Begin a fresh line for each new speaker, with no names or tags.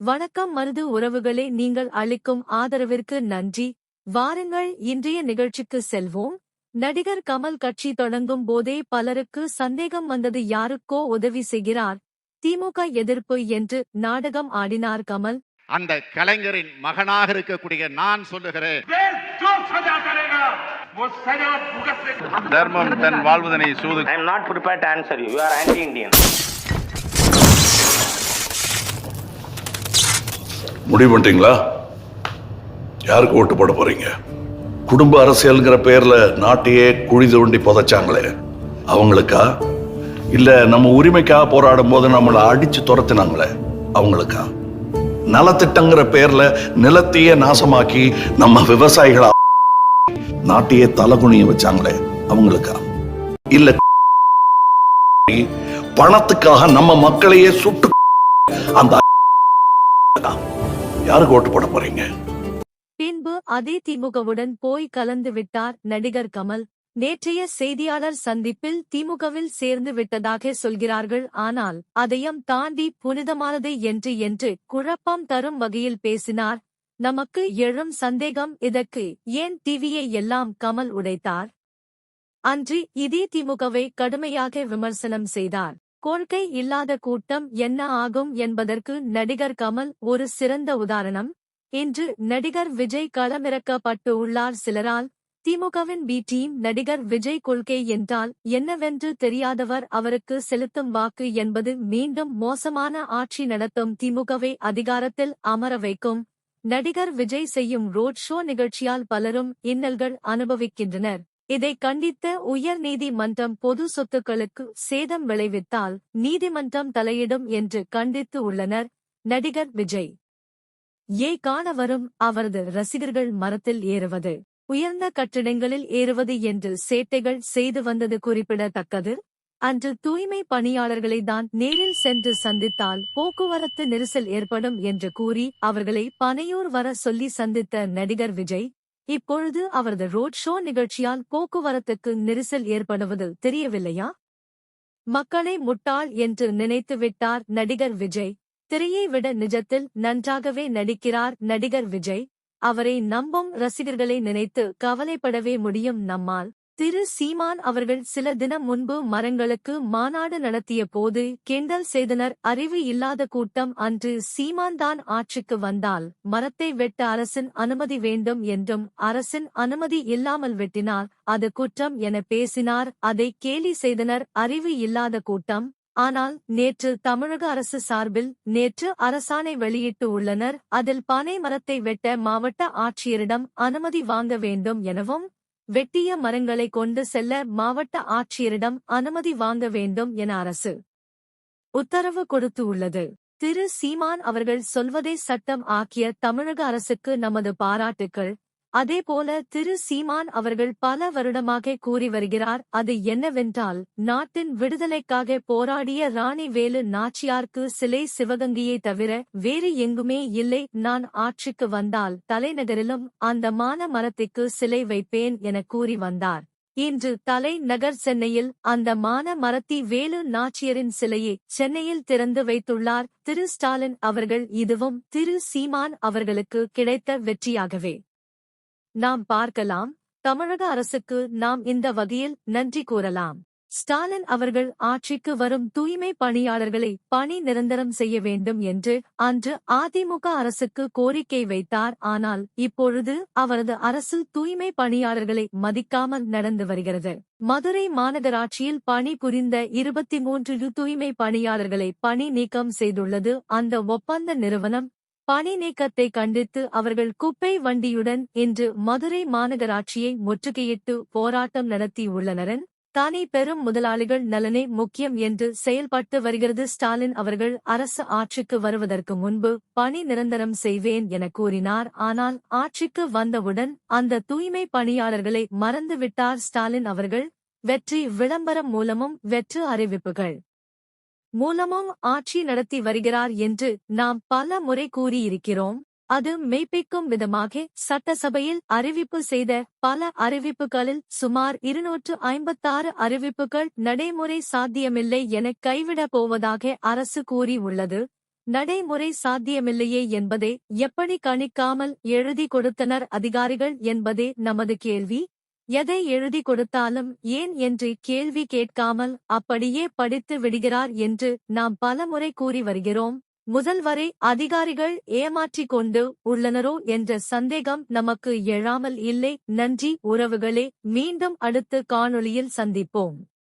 வணக்கம் மருது உறவுகளே நீங்கள் அளிக்கும் ஆதரவிற்கு நன்றி. வாருங்கள் இன்றைய நிகழ்ச்சிக்கு செல்வோம். நடிகர் கமல் கட்சி தொடங்கும் போதே பலருக்கு சந்தேகம் வந்தது யாருக்கோ உதவி செய்கிறார். திமுக எதிர்ப்பு என்று நாடகம் ஆடினார் கமல்.
அந்த கலைஞரின் மகனாக இருக்கக்கூடிய நான் சொல்லுகிறேன். தர்மம் தன் வாழ்வதனை சூது
I not prepared answer you are anti Indian
முடிவு பண்ணிட்டீங்களா? யாருக்கு ஓட்டு போட போறீங்க? குடும்ப அரசியல்ங்கிற பேர்ல நாட்டையே குழி தோண்டி புதைச்சாங்களே அவங்களுக்கா? இல்ல நம்ம உரிமைக்காக போராடும் போது நம்மளை அடிச்சு துரத்தினாங்களே அவங்களுக்கா? நலத்திட்டங்கிற பேர்ல நிலத்தையே நாசமாக்கி நம்ம விவசாயிகளை நாட்டையே தலகுனிய வச்சாங்களே அவங்களுக்கா? இல்ல பணத்துக்காக நம்ம மக்களையே சுட்டு அந்த யாருக்கு ஓட்டு போட போறீங்க?
பின்பு அதே திமுகவுடன் போய் கலந்து விட்டார் நடிகர் கமல். நேற்றைய செய்தியாளர் சந்திப்பில் திமுகவில் சேர்ந்து விட்டதாக சொல்கிறார்கள். ஆனால் அதையும் தாண்டி புனிதமானது என்று என்று குழப்பம் தரும் வகையில் பேசினார். நமக்கு எழும் சந்தேகம் இதற்கு ஏன் டிவியை எல்லாம் கமல் உடைத்தார்? அன்று இதே திமுகவை கடுமையாக விமர்சனம் செய்தார். கொள்கை இல்லாத கூட்டம் என்ன ஆகும் என்பதற்கு நடிகர் கமல் ஒரு சிறந்த உதாரணம். இன்று நடிகர் விஜய் களமிறக்கப்பட்டு உள்ளார் சிலரால் திமுகவின் பி டீம் நடிகர் விஜய் கொள்கை என்றால் என்னவென்று தெரியாதவர் அவருக்கு செலுத்தும் வாக்கு என்பது மீண்டும் மோசமான ஆட்சி நடத்தும் திமுகவை அதிகாரத்தில் அமர வைக்கும். நடிகர் விஜய் செய்யும் ரோட் ஷோ நிகழ்ச்சியால் பலரும் இன்னல்கள் அனுபவிக்கின்றனர். இதை கண்டித்த உயர் நீதிமன்றம் பொது சொத்துக்களுக்கு சேதம் விளைவித்தால் நீதிமன்றம் தலையிடும் என்று கண்டித்து உள்ளனர் நடிகர் விஜய். ஏ காண வரும் அவரது ரசிகர்கள் மரத்தில் ஏறுவது உயர்ந்த கட்டிடங்களில் ஏறுவது என்று சேட்டைகள் செய்து வந்தது குறிப்பிடத்தக்கது. அன்று தூய்மை பணியாளர்களை தான் நேரில் சென்று சந்தித்தால் போக்குவரத்து நெரிசல் ஏற்படும் என்று கூறி அவர்களை பனையூர் வர சொல்லி சந்தித்த நடிகர் விஜய் இப்பொழுது அவரது ரோட் ஷோ நிகழ்ச்சியால் போக்குவரத்துக்கு நெரிசல் ஏற்படுவது தெரியவில்லையா? மக்களை முட்டாள் என்று நினைத்து விட்டார் நடிகர் விஜய். திரையை விட நிஜத்தில் நன்றாகவே நடிக்கிறார் நடிகர் விஜய். அவரை நம்பும் ரசிகர்களை நினைத்து கவலைப்படவே முடியும் நம்மால். திரு சீமான் அவர்கள் சில தினம் முன்பு மரங்களுக்கு மாநாடு நடத்திய போது கிண்டல் செய்தனர் அறிவு இல்லாத கூட்டம் அன்று சீமான் தான் ஆட்சிக்கு வந்தால் மரத்தை வெட்ட அரசின் அனுமதி வேண்டும் என்றும் அரசின் அனுமதி இல்லாமல் வெட்டினார். அது குற்றம் என பேசினார். அதை கேலி செய்தனர் அறிவு இல்லாத கூட்டம். ஆனால் நேற்று தமிழக அரசு சார்பில் நேற்று அரசாணை வெளியிட்டு உள்ளனர். அதில் பனை மரத்தை வெட்ட மாவட்ட ஆட்சியரிடம் அனுமதி வாங்க வேண்டும் எனவும் வெட்டிய மரங்களை கொண்டு செல்ல மாவட்ட ஆட்சியரிடம் அனுமதி வாங்க வேண்டும் என அரசு உத்தரவு கொடுத்து உள்ளது. திரு சீமான் அவர்கள் சொல்வதை சட்டம் ஆக்கிய தமிழக அரசுக்கு நமது பாராட்டுக்கள். அதேபோல திரு சீமான் அவர்கள் பல வருடமாக கூறி வருகிறார் அது என்னவென்றால் நாட்டின் விடுதலைக்காக போராடிய ராணி வேலு நாச்சியார்க்கு சிலை சிவகங்கையை தவிர வேறு எங்குமே இல்லை நான் ஆட்சிக்கு வந்தால் தலைநகரிலும் அந்த மான மரத்திற்கு சிலை வைப்பேன் என கூறி வந்தார். இன்று தலைநகர் சென்னையில் அந்த மான மரத்தி வேலு நாச்சியரின் சிலையை சென்னையில் திறந்து வைத்துள்ளார் திரு ஸ்டாலின் அவர்கள். இதுவும் திரு சீமான் அவர்களுக்கு கிடைத்த வெற்றியாகவே. நாம் பார்க்கலாம். தமிழக அரசுக்கு நாம் இந்த வகையில் நன்றி கூறலாம். ஸ்டாலின் அவர்கள் ஆட்சிக்கு வரும் தூய்மை பணியாளர்களை பணி நிரந்தரம் செய்ய வேண்டும் என்று அன்று அதிமுக அரசுக்கு கோரிக்கை வைத்தார். ஆனால் இப்பொழுது அவரது அரசு தூய்மை பணியாளர்களை மதிக்காமல் நடந்து வருகிறது. மதுரை மாநகராட்சியில் பணி புரிந்த இருபத்தி மூன்று தூய்மை பணியாளர்களை பணி நீக்கம் செய்துள்ளது. அந்த ஒப்பந்த நிறுவனம் பணி நீக்கத்தை கண்டித்து அவர்கள் குப்பை வண்டியுடன் இன்று மதுரை மாநகராட்சியை முற்றுகையிட்டு போராட்டம் நடத்தியுள்ளனரன் தானே பெரும் முதலாளிகள் நலனே முக்கியம் என்று செயல்பட்டு வருகிறது ஸ்டாலின் அவர்கள் அரசு ஆட்சிக்கு வருவதற்கு முன்பு பணி நிரந்தரம் செய்வேன் என கூறினார். ஆனால் ஆட்சிக்கு வந்தவுடன் அந்த தூய்மை பணியாளர்களை மறந்துவிட்டார் ஸ்டாலின் அவர்கள். வெற்றி விளம்பரம் மூலமும் வெற்று அறிவிப்புகள். மூலமும் ஆட்சி நடத்தி வருகிறார் என்று நாம் பல முறை கூறியிருக்கிறோம். அது மெய்ப்பிக்கும் விதமாக சட்டசபையில் அறிவிப்பு செய்த பல அறிவிப்புகளில் சுமார் இருநூற்று ஐம்பத்தாறு அறிவிப்புகள் நடைமுறை சாத்தியமில்லை என கைவிடப் போவதாக அரசு கூறி உள்ளது. நடைமுறை சாத்தியமில்லையே என்பதை எப்படி கணிக்காமல் எழுதி கொடுத்தனர் அதிகாரிகள் என்பதே நமது கேள்வி. எதை எழுதி கொடுத்தாலும் ஏன் என்று கேள்வி கேட்காமல் அப்படியே படித்து விடுகிறார் என்று நாம் பலமுறை கூறி வருகிறோம். முதல்வரை அதிகாரிகள் ஏமாற்றிக் கொண்டு உள்ளனரோ என்ற சந்தேகம் நமக்கு எழாமல் இல்லை. நன்றி உறவுகளே. மீண்டும் அடுத்த காணொளியில் சந்திப்போம்.